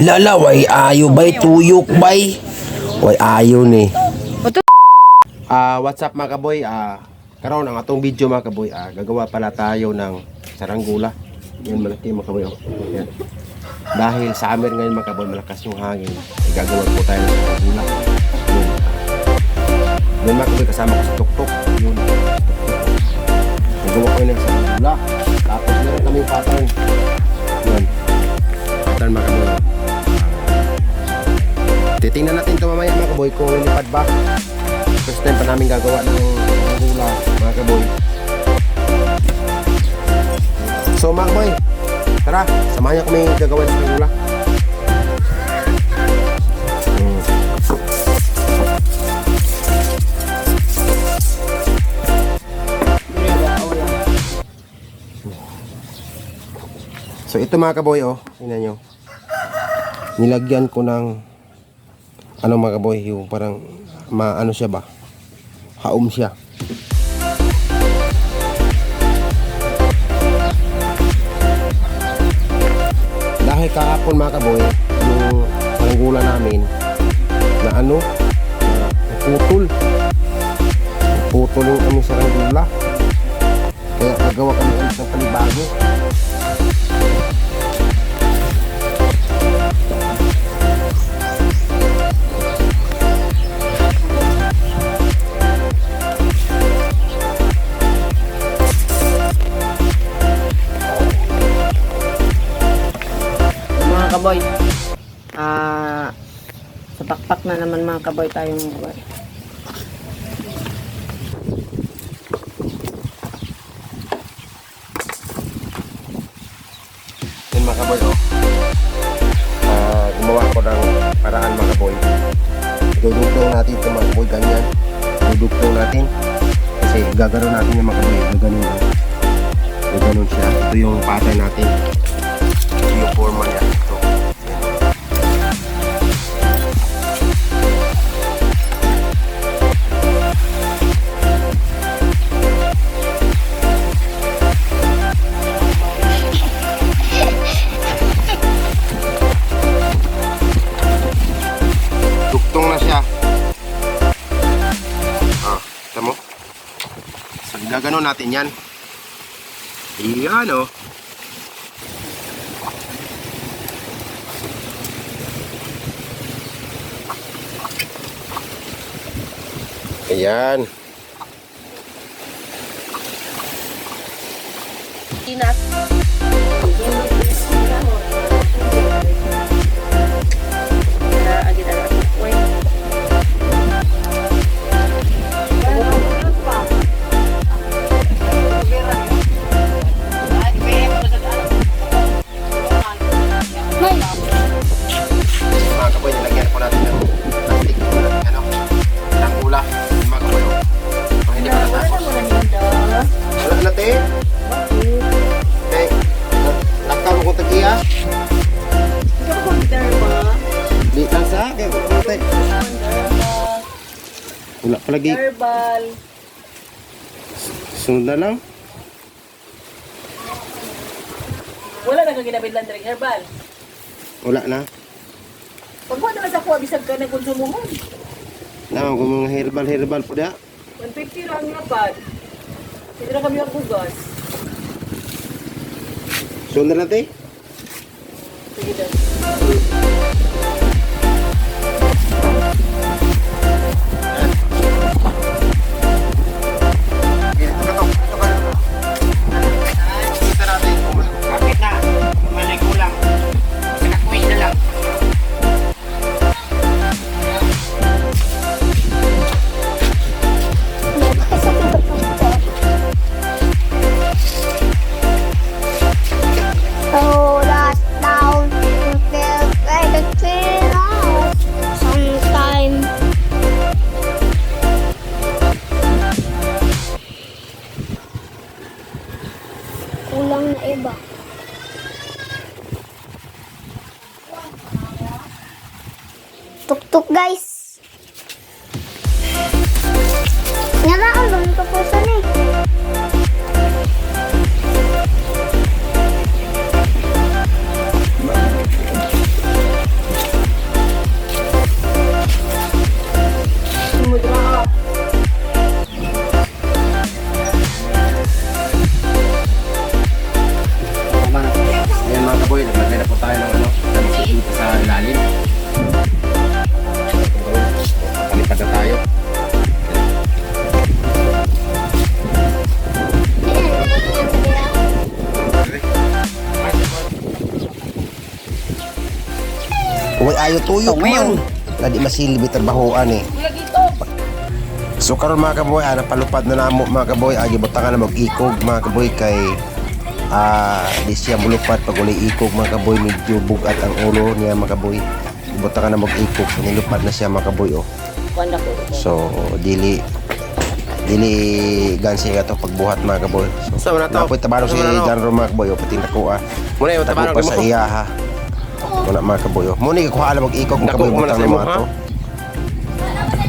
Lala, way ayo bay, tuyok bay. Way ayo ni. Ah, what's up mga kaboy? Ah, karon ang atong video mga kaboy, ah, gagawa pala tayo ng saranggula. Yan malaki mga kaboy. Oh. Yan. Dahil summer ngayon mga kaboy, malakas yung hangin. Gagawa po tayo ng saranggula. Yun. Yun mga kaboy, kasama ko sa tuktok. Yun. Gagawa ko yun ng saranggula. Tapos meron kami pattern. Pattern mga. Titingnan natin ito mamaya mga kaboy kung lilipad ba. First time pa namin gagawa ng hula mga kaboy. So mga kaboy, tara, samahan niyo kami gagawa ng hula. Ito mga kaboy oh, tingnan nyo. Nilagyan ko ng ano mga kaboy, yung parang maano siya ba? Haum siya. Dahil kahapon mga kaboy, yung paranggula namin na ano, na putol. Putol yung aming saranggula. Kaya nagawa kami ng panibago. Mga kaboy tayong kaboy. Yun mga kaboy. Ah, gumawa ko ng paraan mga kaboy. Dudugtong natin ito mga kaboy, ganyan. Dudugtong natin. Kasi gagano natin yung mga kaboy, gaganon. Oh. Gaganon siya. Ito yung pattern natin. Ito yung forma niya. Gaganon natin yan. Iyan, oh. Ayan. Mga Wala palagi. Herbal. Sunod na lang. Wala na kang ginabit lang direct herbal. Wala na. Pag mo naman sa kuha, bisag ka na konsumo mo. Lang, kung mga herbal-herbal po da. 150 lang nga pad. Hindi na kami ang bugas. Sunod na te. Sige daw. Tuk-tuk guys. Nga na, ang ko po sa ni. Uy, ayo tuyok man. Ladi masilbi trabahoan eh. So karon mga kaboy, ah, napalupad na namo mga kaboy, ah, gibutangan na mag-ikog mga kaboy kay ah di siya mulupad pag uli ikog mga kaboy medyo bugat ang ulo niya mga kaboy. Gibutangan na mag-ikog, so nilupad na siya mga kaboy oh. So dili dili gansi nga to pagbuhat mga kaboy. So, Sama na to. napoy tabaro si Sama na, no? Jan Ro mga kaboy, oh, pati nako ah. Muna yung Tako tabanang pa mo. sa iya ha. Muna mga kaboy. oh. Muna ikuha alam mag-ikog mga Dako kaboy mo na butang sa mga to.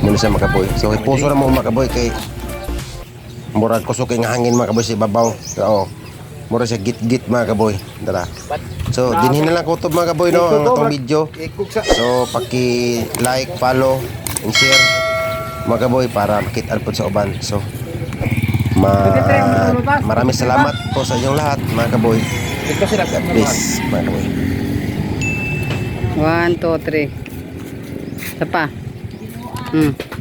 Muna sa mga kaboy. So puso na mo mga kaboy kay murag kusok kay nga hangin mga kaboy sa ibabaw. Oo. Mura siya git-git mga kaboy. Dara. So dinhin na lang kutob mga kaboy no ang atong video. So paki-like, follow, and share mga kaboy para makita po sa uban. So ma maraming salamat po sa inyong lahat mga kaboy. God bless mga kaboy. One, two, three. Isa pa. Hmm.